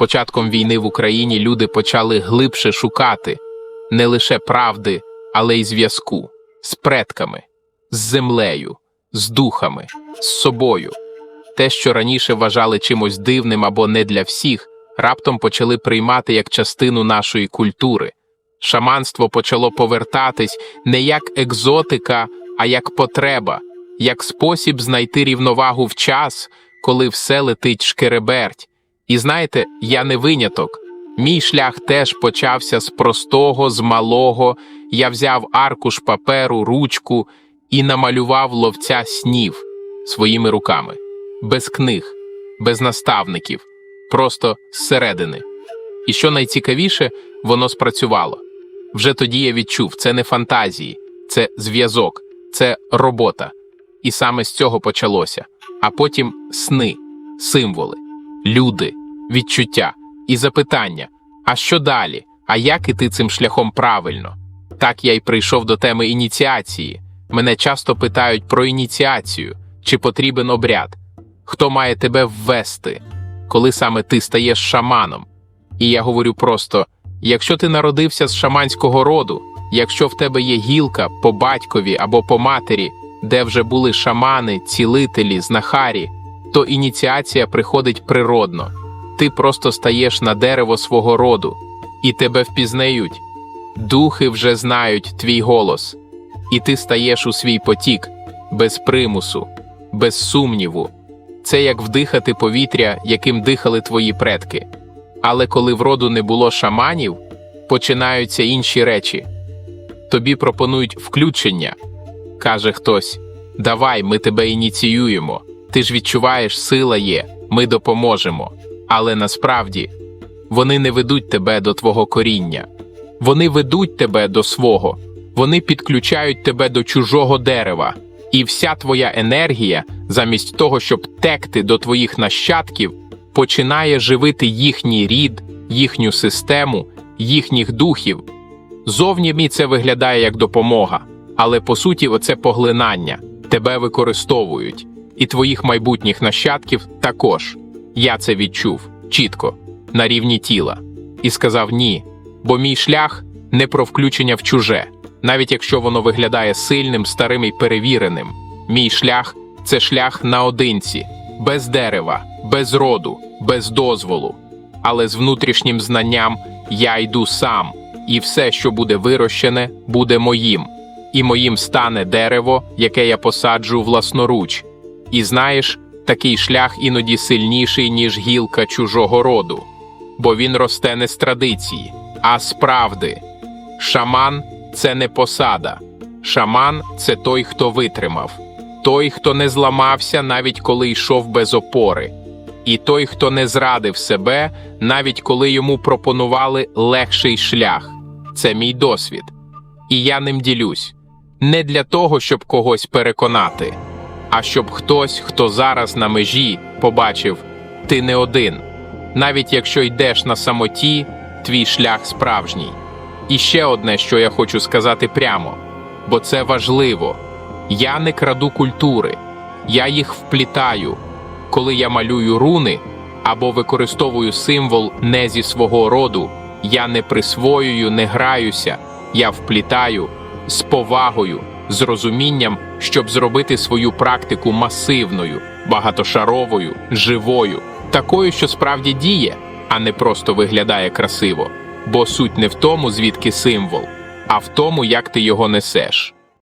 початком війни в Україні люди почали глибше шукати не лише правди, але й зв'язку з предками, з землею, з духами, з собою. Те, що раніше вважали чимось дивним або не для всіх, раптом почали приймати як частину нашої культури. Шаманство почало повертатись не як екзотика, а як потреба, як спосіб знайти рівновагу в час, коли все летить шкереберть. І знаєте, я не виняток. Мій шлях теж почався з простого, з малого. Я взяв аркуш паперу, ручку і намалював ловця снів своїми руками, без книг, без наставників, просто зсередини. І що найцікавіше, воно спрацювало. Вже тоді я відчув, це не фантазії, це зв'язок, це робота. І саме з цього почалося. А потім сни, символи, люди, відчуття і запитання: а що далі? А як іти цим шляхом правильно? Так я й прийшов до теми ініціації. Мене часто питають про ініціацію, чи потрібен обряд, хто має тебе ввести, коли саме ти стаєш шаманом. І я говорю просто: якщо ти народився з шаманського роду, якщо в тебе є гілка по батькові або по матері, де вже були шамани, цілителі, знахарі, то ініціація приходить природно. Ти просто стаєш на дерево свого роду, і тебе впізнають. Духи вже знають твій голос, і ти стаєш у свій потік без примусу, без сумніву. Це як вдихати повітря, яким дихали твої предки. Але коли в роду не було шаманів, починаються інші речі. Тобі пропонують включення. Каже хтось: Давай, ми тебе ініціюємо. Ти ж відчуваєш, сила є, ми допоможемо. Але насправді вони не ведуть тебе до твого коріння, вони ведуть тебе до свого, вони підключають тебе до чужого дерева, і вся твоя енергія, замість того, щоб текти до твоїх нащадків, починає живити їхній рід, їхню систему, їхніх духів. Зовні це виглядає як допомога, але по суті, оце поглинання. Тебе використовують, і твоїх майбутніх нащадків також. Я це відчув чітко, на рівні тіла, і сказав ні, бо мій шлях не про включення в чуже, навіть якщо воно виглядає сильним, старим і перевіреним. Мій шлях це шлях наодинці, без дерева, без роду, без дозволу. Але з внутрішнім знанням я йду сам, і все, що буде вирощене, буде моїм, і моїм стане дерево, яке я посаджу власноруч. І знаєш, такий шлях іноді сильніший, ніж гілка чужого роду, бо він росте не з традиції, а з правди. Шаман це не посада, шаман це той, хто витримав, той, хто не зламався, навіть коли йшов без опори, і той, хто не зрадив себе, навіть коли йому пропонували легший шлях. Це мій досвід. І я ним ділюсь не для того, щоб когось переконати а щоб хтось, хто зараз на межі, побачив ти не один. Навіть якщо йдеш на самоті, твій шлях справжній. І ще одне, що я хочу сказати прямо, бо це важливо: я не краду культури, я їх вплітаю, коли я малюю руни або використовую символ не зі свого роду, я не присвоюю, не граюся, я вплітаю з повагою з розумінням, щоб зробити свою практику масивною, багатошаровою, живою, такою, що справді діє, а не просто виглядає красиво. Бо суть не в тому, звідки символ, а в тому, як ти його несеш.